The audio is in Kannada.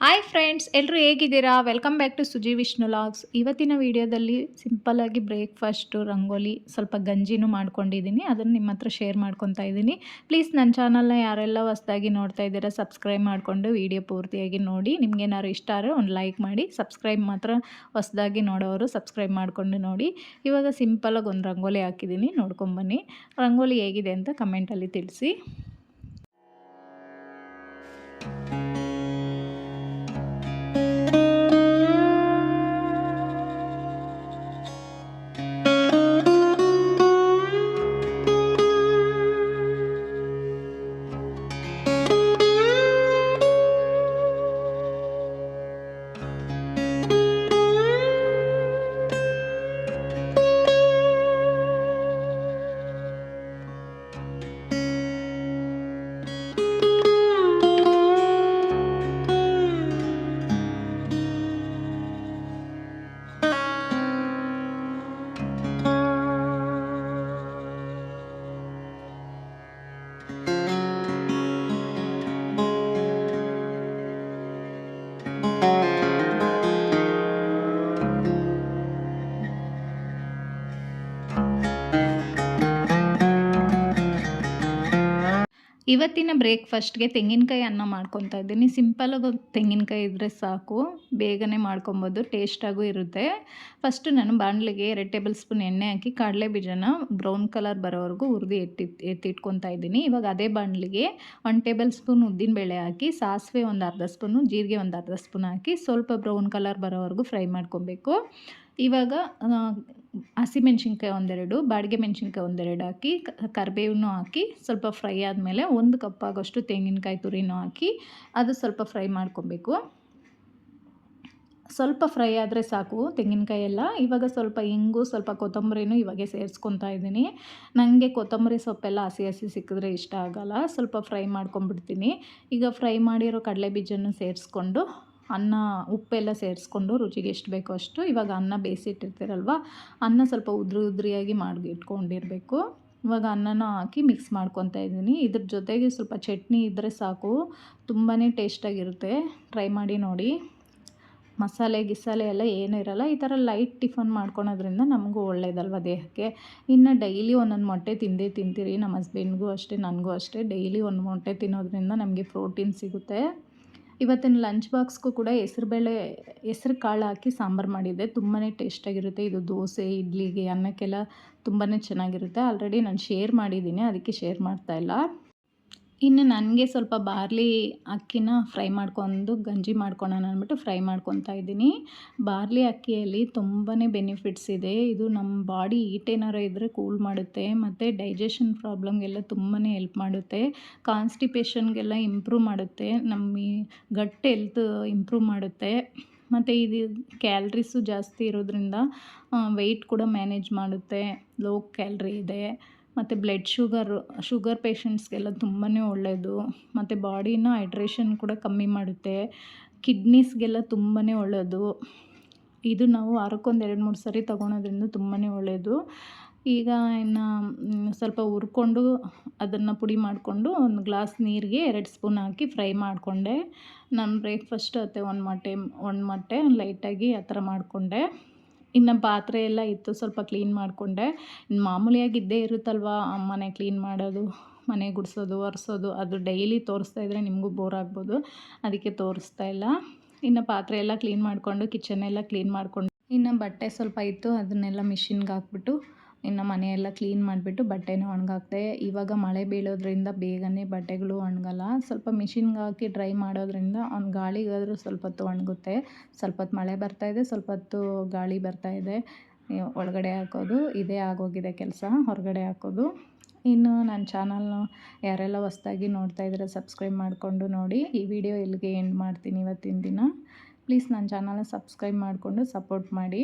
ಹಾಯ್ ಫ್ರೆಂಡ್ಸ್ ಎಲ್ಲರೂ ಹೇಗಿದ್ದೀರಾ? Welcome back to Suji Vishnu logs ಇವತ್ತಿನ ವಿಡಿಯೋದಲ್ಲಿ ಸಿಂಪಲ್ಲಾಗಿ ಬ್ರೇಕ್ಫಾಸ್ಟು ರಂಗೋಲಿ, ಸ್ವಲ್ಪ ಗಂಜಿನೂ ಮಾಡ್ಕೊಂಡಿದ್ದೀನಿ. ಅದನ್ನು ನಿಮ್ಮ ಹತ್ರ ಶೇರ್ ಮಾಡ್ಕೊತಾ ಇದ್ದೀನಿ. ಪ್ಲೀಸ್ ನನ್ನ ಚಾನಲ್ನ ಯಾರೆಲ್ಲ ಹೊಸ್ದಾಗಿ ನೋಡ್ತಾ ಇದ್ದೀರಾ ಸಬ್ಸ್ಕ್ರೈಬ್ ಮಾಡಿಕೊಂಡು ವಿಡಿಯೋ ಪೂರ್ತಿಯಾಗಿ ನೋಡಿ. ನಿಮ್ಗೇನಾದ್ರು ಇಷ್ಟ ಆದರೆ ಒಂದು ಲೈಕ್ ಮಾಡಿ ಸಬ್ಸ್ಕ್ರೈಬ್ ಮಾತ್ರ ಹೊಸ್ದಾಗಿ ನೋಡೋರು ಸಬ್ಸ್ಕ್ರೈಬ್ ಮಾಡಿಕೊಂಡು ನೋಡಿ. ಇವಾಗ ಸಿಂಪಲಾಗಿ ಒಂದು ರಂಗೋಲಿ ಹಾಕಿದ್ದೀನಿ ನೋಡ್ಕೊಂಬನ್ನಿ ರಂಗೋಲಿ ಹೇಗಿದೆ ಅಂತ ಕಮೆಂಟಲ್ಲಿ ತಿಳಿಸಿ. ಇವತ್ತಿನ ಬ್ರೇಕ್ಫಾಸ್ಟ್ಗೆ ತೆಂಗಿನಕಾಯಿ ಅನ್ನ ಮಾಡ್ಕೊತಾ ಇದ್ದೀನಿ. ಸಿಂಪಲಾಗಿ ತೆಂಗಿನಕಾಯಿ ಇದ್ದರೆ ಸಾಕು. ಬೇಗನೆ ಮಾಡ್ಕೊಬೋದು. ಟೇಸ್ಟಾಗೂ ಇರುತ್ತೆ. ಫಸ್ಟು ನಾನು ಬಾಣಲಿಗೆ ಎರಡು ಟೇಬಲ್ ಸ್ಪೂನ್ ಎಣ್ಣೆ ಹಾಕಿ ಕಡಲೆ ಬೀಜನ ಬ್ರೌನ್ ಕಲರ್ ಬರೋವರೆಗೂ ಹುರಿದು ಎತ್ತಿ ಎತ್ತಿಟ್ಕೊತಾ ಇದ್ದೀನಿ. ಇವಾಗ ಅದೇ ಬಾಣಲಿಗೆ ಒಂದು ಟೇಬಲ್ ಸ್ಪೂನ್ ಉದ್ದಿನಬೇಳೆ ಹಾಕಿ, ಸಾಸಿವೆ ಒಂದು ಅರ್ಧ ಸ್ಪೂನು ಜೀರಿಗೆ ಒಂದು ಅರ್ಧ ಸ್ಪೂನ್ ಹಾಕಿ ಸ್ವಲ್ಪ ಬ್ರೌನ್ ಕಲರ್ ಬರೋವರೆಗೂ ಫ್ರೈ ಮಾಡ್ಕೊಬೇಕು. ಇವಾಗ ಹಸಿಮೆಣ್ಸಿನ್ಕಾಯಿ ಒಂದೆರಡು, ಬಾಡಿಗೆ ಮೆಣಸಿನ್ಕಾಯಿ ಒಂದೆರಡು ಹಾಕಿ ಕರಿಬೇವನ್ನು ಹಾಕಿ, ಸ್ವಲ್ಪ ಫ್ರೈ ಆದಮೇಲೆ ಒಂದು ಕಪ್ ಆಗೋಷ್ಟು ತೆಂಗಿನಕಾಯಿ ತುರಿನೂ ಹಾಕಿ, ಅದು ಸ್ವಲ್ಪ ಫ್ರೈ ಮಾಡ್ಕೊಬೇಕು. ಸ್ವಲ್ಪ ಫ್ರೈ ಆದರೆ ಸಾಕು ತೆಂಗಿನಕಾಯಿ ಎಲ್ಲ. ಇವಾಗ ಸ್ವಲ್ಪ ಇಂಗು, ಸ್ವಲ್ಪ ಕೊತ್ತಂಬರಿನೂ ಇವಾಗೆ ಸೇರಿಸ್ಕೊತಾ ಇದ್ದೀನಿ. ನನಗೆ ಕೊತ್ತಂಬರಿ ಸೊಪ್ಪೆಲ್ಲ ಹಸಿ ಹಸಿ ಸಿಕ್ಕಿದ್ರೆ ಇಷ್ಟ ಆಗೋಲ್ಲ. ಸ್ವಲ್ಪ ಫ್ರೈ ಮಾಡ್ಕೊಂಬಿಡ್ತೀನಿ ಈಗ ಫ್ರೈ ಮಾಡಿರೋ ಕಡಲೆ ಬೀಜನೂ ಸೇರಿಸ್ಕೊಂಡು ಅನ್ನ ಉಪ್ಪೆಲ್ಲ ಸೇರಿಸ್ಕೊಂಡು ರುಚಿಗೆ ಎಷ್ಟು ಬೇಕೋ ಅಷ್ಟು ಇವಾಗ ಅನ್ನ ಬೇಯಿಸಿಟ್ಟಿರ್ತೀರಲ್ವ, ಅನ್ನ ಸ್ವಲ್ಪ ಉದ್ರಿ ಉದ್ರಿಯಾಗಿ ಮಾಡಿ ಇಟ್ಕೊಂಡಿರಬೇಕು. ಇವಾಗ ಅನ್ನನ ಹಾಕಿ ಮಿಕ್ಸ್ ಮಾಡ್ಕೊತಾ ಇದ್ದೀನಿ. ಇದ್ರ ಜೊತೆಗೆ ಸ್ವಲ್ಪ ಚಟ್ನಿ ಇದ್ದರೆ ಸಾಕು ತುಂಬಾ ಟೇಸ್ಟಾಗಿರುತ್ತೆ. ಟ್ರೈ ಮಾಡಿ ನೋಡಿ. ಮಸಾಲೆ ಗಿಸಾಲೆ ಎಲ್ಲ ಏನೂ ಇರಲ್ಲ, ಈ ಥರ ಲೈಟ್ ಟಿಫನ್ ಮಾಡ್ಕೊಳೋದ್ರಿಂದ ನಮಗೂ ಒಳ್ಳೇದಲ್ವ ದೇಹಕ್ಕೆ. ಇನ್ನು ಡೈಲಿ ಒಂದೊಂದು ಮೊಟ್ಟೆ ತಿಂದೇ ತಿಂತೀರಿ, ನಮ್ಮ ಹಸ್ಬೆಂಡ್ಗೂ ಅಷ್ಟೇ, ನನಗೂ ಅಷ್ಟೇ. ಡೈಲಿ ಒಂದು ಮೊಟ್ಟೆ ತಿನ್ನೋದ್ರಿಂದ ನಮಗೆ ಪ್ರೋಟೀನ್ ಸಿಗುತ್ತೆ. ಇವತ್ತಿನ ಲಂಚ್ ಬಾಕ್ಸ್ಗೂ ಕೂಡ ಹೆಸರುಬೇಳೆ ಹೆಸ್ರು ಕಾಳು ಹಾಕಿ ಸಾಂಬಾರು ಮಾಡಿದ್ದೆ. ತುಂಬಾ ಟೇಸ್ಟಾಗಿರುತ್ತೆ ಇದು ದೋಸೆ, ಇಡ್ಲಿಗೆ ಅನ್ನಕ್ಕೆಲ್ಲ ತುಂಬಾ ಚೆನ್ನಾಗಿರುತ್ತೆ. ಆಲ್ರೆಡಿ ನಾನು ಶೇರ್ ಮಾಡಿದ್ದೀನಿ. ಅದಕ್ಕೆ ಶೇರ್ ಮಾಡ್ತಾಯಿಲ್ಲ ಇನ್ನು ನನಗೆ ಸ್ವಲ್ಪ ಬಾರ್ಲಿ ಅಕ್ಕಿನ ಫ್ರೈ ಮಾಡ್ಕೊಂಡು ಗಂಜಿ ಮಾಡ್ಕೊಳ್ಳೋಣ ಅಂದ್ಬಿಟ್ಟು ಫ್ರೈ ಮಾಡ್ಕೊತಾ ಇದ್ದೀನಿ. ಬಾರ್ಲಿ ಅಕ್ಕಿಯಲ್ಲಿ ತುಂಬಾ ಬೆನಿಫಿಟ್ಸ್ ಇದೆ. ಇದು ನಮ್ಮ ಬಾಡಿ ಈಟ್ ಏನಾರು ಇದ್ದರೆ ಕೂಲ್ ಮಾಡುತ್ತೆ, ಮತ್ತು ಡೈಜೆಷನ್ ಪ್ರಾಬ್ಲಮ್ಗೆಲ್ಲ ತುಂಬಾ ಹೆಲ್ಪ್ ಮಾಡುತ್ತೆ. ಕಾನ್ಸ್ಟಿಪೇಷನ್ಗೆಲ್ಲ ಇಂಪ್ರೂವ್ ಮಾಡುತ್ತೆ, ನಮ್ಮ ಗಟ್ ಹೆಲ್ತ್ ಇಂಪ್ರೂವ್ ಮಾಡುತ್ತೆ. ಮತ್ತು ಇದು ಕ್ಯಾಲ್ರೀಸು ಜಾಸ್ತಿ ಇರೋದ್ರಿಂದ ವೆಯ್ಟ್ ಕೂಡ ಮ್ಯಾನೇಜ್ ಮಾಡುತ್ತೆ. ಲೋ ಕ್ಯಾಲ್ರಿ ಇದೆ. ಮತ್ತು ಬ್ಲಡ್ ಶುಗರು ಶುಗರ್ ಪೇಷಂಟ್ಸ್ಗೆಲ್ಲ ತುಂಬಾ ಒಳ್ಳೆಯದು ಮತ್ತು ಬಾಡಿನ ಹೈಡ್ರೇಷನ್ ಕೂಡ ಕಮ್ಮಿ ಮಾಡುತ್ತೆ. ಕಿಡ್ನೀಸ್ಗೆಲ್ಲ ತುಂಬಾ ಒಳ್ಳೆಯದು ಇದು ನಾವು ವಾರಕ್ಕೊಂದು ಎರಡು, ಮೂರು ಸರಿ ತೊಗೊಳೋದ್ರಿಂದ ತುಂಬಾ ಒಳ್ಳೆಯದು ಈಗ ಇನ್ನು ಸ್ವಲ್ಪ ಹುರ್ಕೊಂಡು ಅದನ್ನು ಪುಡಿ ಮಾಡಿಕೊಂಡು ಒಂದು ಗ್ಲಾಸ್ ನೀರಿಗೆ ಎರಡು ಸ್ಪೂನ್ ಹಾಕಿ ಫ್ರೈ ಮಾಡಿಕೊಂಡೆ. ನಾನು ಬ್ರೇಕ್ಫಾಸ್ಟ್ ಅತ್ತೆ ಒಂದು ಮೊಟ್ಟೆ ಒಂದು ಮೊಟ್ಟೆ ಲೈಟಾಗಿ ಆ ಥರ ಮಾಡಿಕೊಂಡೆ. ಇನ್ನು ಪಾತ್ರೆ ಎಲ್ಲ ಇತ್ತು, ಸ್ವಲ್ಪ ಕ್ಲೀನ್ ಮಾಡಿಕೊಂಡೆ. ಮಾಮೂಲಿಯಾಗಿ ಇದ್ದೇ ಇರುತ್ತಲ್ವ, ಮನೆ ಕ್ಲೀನ್ ಮಾಡೋದು, ಮನೆ ಗುಡಿಸೋದು, ಒರೆಸೋದು, ಅದು ಡೈಲಿ ತೋರಿಸ್ತಾ ಇದ್ದರೆ ನಿಮಗೂ ಬೋರ್ ಆಗ್ಬೋದು. ಅದಕ್ಕೆ ತೋರಿಸ್ತಾ ಇಲ್ಲ. ಇನ್ನು ಪಾತ್ರೆ ಎಲ್ಲ ಕ್ಲೀನ್ ಮಾಡಿಕೊಂಡು ಕಿಚನ್ ಕ್ಲೀನ್ ಮಾಡಿಕೊಂಡು, ಇನ್ನು ಬಟ್ಟೆ ಸ್ವಲ್ಪ ಇತ್ತು, ಅದನ್ನೆಲ್ಲ ಮಿಷಿನ್ಗೆ ಹಾಕ್ಬಿಟ್ಟು ಇನ್ನು ಮನೆಯೆಲ್ಲ ಕ್ಲೀನ್ ಮಾಡಿಬಿಟ್ಟು ಬಟ್ಟೆನೂ ಒಣಗಾಕ್ದೆ. ಇವಾಗ ಮಳೆ ಬೀಳೋದ್ರಿಂದ ಬೇಗನೆ ಬಟ್ಟೆಗಳು ಒಣಗಲ್ಲ. ಸ್ವಲ್ಪ ಮಿಷಿನ್ಗೆ ಹಾಕಿ ಡ್ರೈ ಮಾಡೋದ್ರಿಂದ ಅವ್ನು ಗಾಳಿಗಾದರೂ ಸ್ವಲ್ಪ ಹೊತ್ತು ಒಣಗುತ್ತೆ. ಸ್ವಲ್ಪ ಹೊತ್ತು ಮಳೆ ಬರ್ತಾಯಿದೆ ಸ್ವಲ್ಪ ಹೊತ್ತು ಗಾಳಿ ಬರ್ತಾಯಿದೆ ಒಳಗಡೆ ಹಾಕೋದು, ಇದೇ ಆಗೋಗಿದೆ ಕೆಲಸ, ಹೊರಗಡೆ ಹಾಕೋದು. ಇನ್ನು ನನ್ನ ಚಾನಲ್ನ ಯಾರೆಲ್ಲ ಹೊಸ್ದಾಗಿ ನೋಡ್ತಾ ಇದ್ದಾರೆ ಸಬ್ಸ್ಕ್ರೈಬ್ ಮಾಡಿಕೊಂಡು ನೋಡಿ. ಈ ವಿಡಿಯೋ ಇಲ್ಲಿಗೆ ಎಂಡ್ ಮಾಡ್ತೀನಿ ಇವತ್ತಿನ ದಿನ. ಪ್ಲೀಸ್ ನನ್ನ ಚಾನಲ್ನ ಸಬ್ಸ್ಕ್ರೈಬ್ ಮಾಡಿಕೊಂಡು ಸಪೋರ್ಟ್ ಮಾಡಿ.